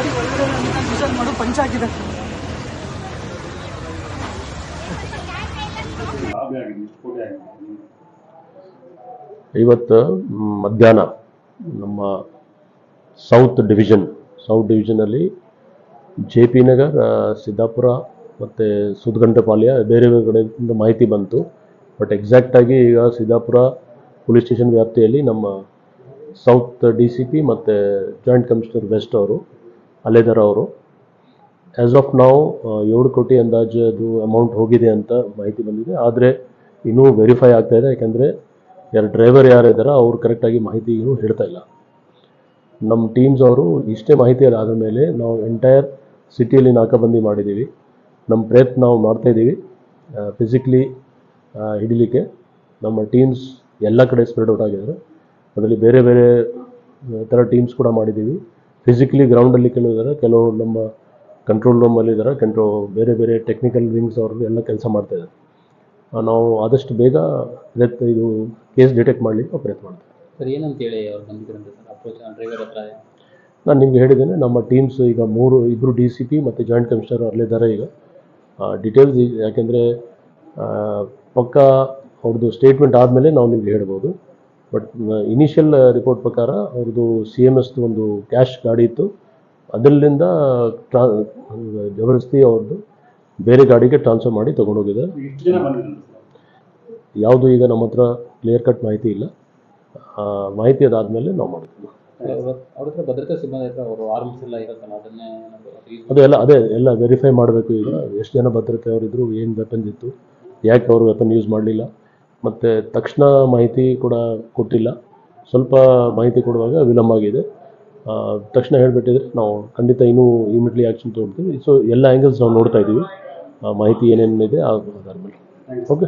ಗಾಡಿ ಒಳಗಡೆ ಮಾಡೋ ಪಂಚ್ ಹಾಕಿದೆ ಇವತ್ತು ಮಧ್ಯಾಹ್ನ ನಮ್ಮ ಸೌತ್ ಡಿವಿಷನ್ ಸೌತ್ ಡಿವಿಷನಲ್ಲಿ ಜೆ ಪಿ ನಗರ್ ಸಿದ್ದಾಪುರ ಮತ್ತು ಸುದ್ಗಂಟಪಾಳ್ಯ ಬೇರೆ ಬೇರೆ ಕಡೆಯಿಂದ ಮಾಹಿತಿ ಬಂತು. ಬಟ್ ಎಕ್ಸಾಕ್ಟಾಗಿ ಈಗ ಸಿದ್ದಾಪುರ ಪೊಲೀಸ್ ಸ್ಟೇಷನ್ ವ್ಯಾಪ್ತಿಯಲ್ಲಿ ನಮ್ಮ ಸೌತ್ ಡಿ ಸಿ ಪಿ ಮತ್ತು ಜಾಯಿಂಟ್ ಕಮಿಷನರ್ ವೆಸ್ಟ್ ಅವರು ಅಲ್ಲೇದಾರ ಅವರು. ಆ್ಯಸ್ ಆಫ್ ನಾವು ಏಳು ಕೋಟಿ ಅಂದಾಜು ಅದು ಅಮೌಂಟ್ ಹೋಗಿದೆ ಅಂತ ಮಾಹಿತಿ ಬಂದಿದೆ. ಆದರೆ ಇನ್ನೂ ವೆರಿಫೈ ಆಗ್ತಾ ಇದೆ. ಯಾಕೆಂದರೆ ಯಾರು ಡ್ರೈವರ್ ಯಾರಿದ್ದಾರೆ ಅವ್ರು ಕರೆಕ್ಟಾಗಿ ಮಾಹಿತಿ ಇನ್ನೂ ಹೇಳ್ತಾ ಇಲ್ಲ. ನಮ್ಮ ಟೀಮ್ಸ್ ಅವರು ಇಷ್ಟೇ ಮಾಹಿತಿ ಆದ ಮೇಲೆ ನಾವು ಎಂಟೈರ್ ಸಿಟಿಯಲ್ಲಿ ನಾಕಾಬಂದಿ ಮಾಡಿದ್ದೀವಿ. ನಮ್ಮ ಪ್ರಯತ್ನ ನಾವು ಮಾಡ್ತಾಯಿದ್ದೀವಿ ಫಿಸಿಕಲಿ ಹಿಡಿಲಿಕ್ಕೆ ನಮ್ಮ ಟೀಮ್ಸ್ ಎಲ್ಲ ಕಡೆ ಸ್ಪ್ರೆಡ್ ಔಟ್ ಆಗಿದ್ದಾರೆ. ಅದರಲ್ಲಿ ಬೇರೆ ಬೇರೆ ಥರ ಟೀಮ್ಸ್ ಕೂಡ ಮಾಡಿದ್ದೀವಿ. ಫಿಸಿಕಲಿ ಗ್ರೌಂಡಲ್ಲಿ ಕೆಲವು ಇದ್ದಾರೆ ಕೆಲವು ನಮ್ಮ ಕಂಟ್ರೋಲ್ ರೂಮಲ್ಲಿ ಇದ್ದಾರೆ ಕಂಟ್ರೋ ಬೇರೆ ಬೇರೆ ಟೆಕ್ನಿಕಲ್ ವಿಂಗ್ಸ್ ಅವರು ಎಲ್ಲ ಕೆಲಸ ಮಾಡ್ತಾ ಇದ್ದಾರೆ ನಾವು ಆದಷ್ಟು ಬೇಗ ಪ್ರಯತ್ನ ಇದು ಕೇಸ್ ಡಿಟೆಕ್ಟ್ ಮಾಡಲಿಕ್ಕೆ ಪ್ರಯತ್ನ ಮಾಡ್ತೀವಿ. ಸರ್ ಏನಂತೇಳಿ ಅವ್ರು ಬಂದಿದ್ರಂತ ಸರ್ ಅಪ್ರೋಚ್ ಡ್ರೈವರ್ ಹತ್ರ? ನಾನು ನಿಮಗೆ ಹೇಳಿದ್ದೇನೆ ನಮ್ಮ ಟೀಮ್ಸ್ ಈಗ ಮೂರು ಇಬ್ಬರು ಡಿ ಸಿ ಪಿ ಮತ್ತು ಜಾಯಿಂಟ್ ಕಮಿಷನರ್ ಅಲ್ಲಿದ್ದಾರೆ ಈಗ. ಡೀಟೇಲ್ಸ್ ಯಾಕೆಂದರೆ ಪಕ್ಕ ಅವ್ರದ್ದು ಸ್ಟೇಟ್ಮೆಂಟ್ ಆದಮೇಲೆ ನಾವು ನಿಮ್ಗೆ ಹೇಳ್ಬೋದು. ಬಟ್ ಇನಿಷಿಯಲ್ ರಿಪೋರ್ಟ್ ಪ್ರಕಾರ ಅವ್ರದ್ದು ಸಿ ಎಂ ಎಸ್ದು ಒಂದು ಕ್ಯಾಶ್ ಗಾಡಿ ಇತ್ತು. ಅದರಿಂದ ಟ್ರಾ ಜಬರ್ದಸ್ತಿ ಅವ್ರದ್ದು ಬೇರೆ ಗಾಡಿಗೆ ಟ್ರಾನ್ಸ್ಫರ್ ಮಾಡಿ ತೊಗೊಂಡೋಗಿದೆ ಯಾವುದು ಈಗ ನಮ್ಮ ಹತ್ರ ಕ್ಲಿಯರ್ ಕಟ್ ಮಾಹಿತಿ ಇಲ್ಲ. ಆ, ಮಾಹಿತಿ ಅದಾದಮೇಲೆ ನಾವು ಮಾಡ್ತೀವಿ. ಅವ್ರ ಹತ್ರ ಭದ್ರತಾ ಸಿಬ್ಬಂದಿ ಹತ್ರ ಅವರು ಆರ್ಮ್ಸ್ ಎಲ್ಲ ಇರುತ್ತಲ್ಲ ಅದನ್ನೇ ಏನಾದ್ರು ಅದು use ಅದು ಎಲ್ಲ ಅದೇ ಎಲ್ಲ ವೆರಿಫೈ ಮಾಡಬೇಕು ಈಗ. ಎಷ್ಟು ಜನ ಭದ್ರತೆ ಅವರಿದ್ರು ಏನು ವೆಪನ್ಸ್ ಇತ್ತು ಯಾಕೆ ಅವರು ವೆಪನ್ ಯೂಸ್ ಮಾಡಲಿಲ್ಲ. ಮತ್ತು ತಕ್ಷಣ ಮಾಹಿತಿ ಕೂಡ ಕೊಟ್ಟಿಲ್ಲ. ಸ್ವಲ್ಪ ಮಾಹಿತಿ ಕೊಡುವಾಗ ವಿಳಂಬ ಆಗಿದೆ. ತಕ್ಷಣ ಹೇಳಿಬಿಟ್ಟಿದ್ರೆ ನಾವು ಖಂಡಿತ ಇನ್ನೂ ಇಮಿಡಿಯೇಟ್ಲಿ ಆ್ಯಕ್ಷನ್ ತೊಗೊಳ್ತೀವಿ. ಸೊ ಎಲ್ಲ ಆ್ಯಂಗಲ್ಸ್ ನಾವು ನೋಡ್ತಾ ಇದ್ದೀವಿ. ಮಾಹಿತಿ ಏನೇನಿದೆ ಆಧಾರ ಮೇಲೆ ಓಕೆ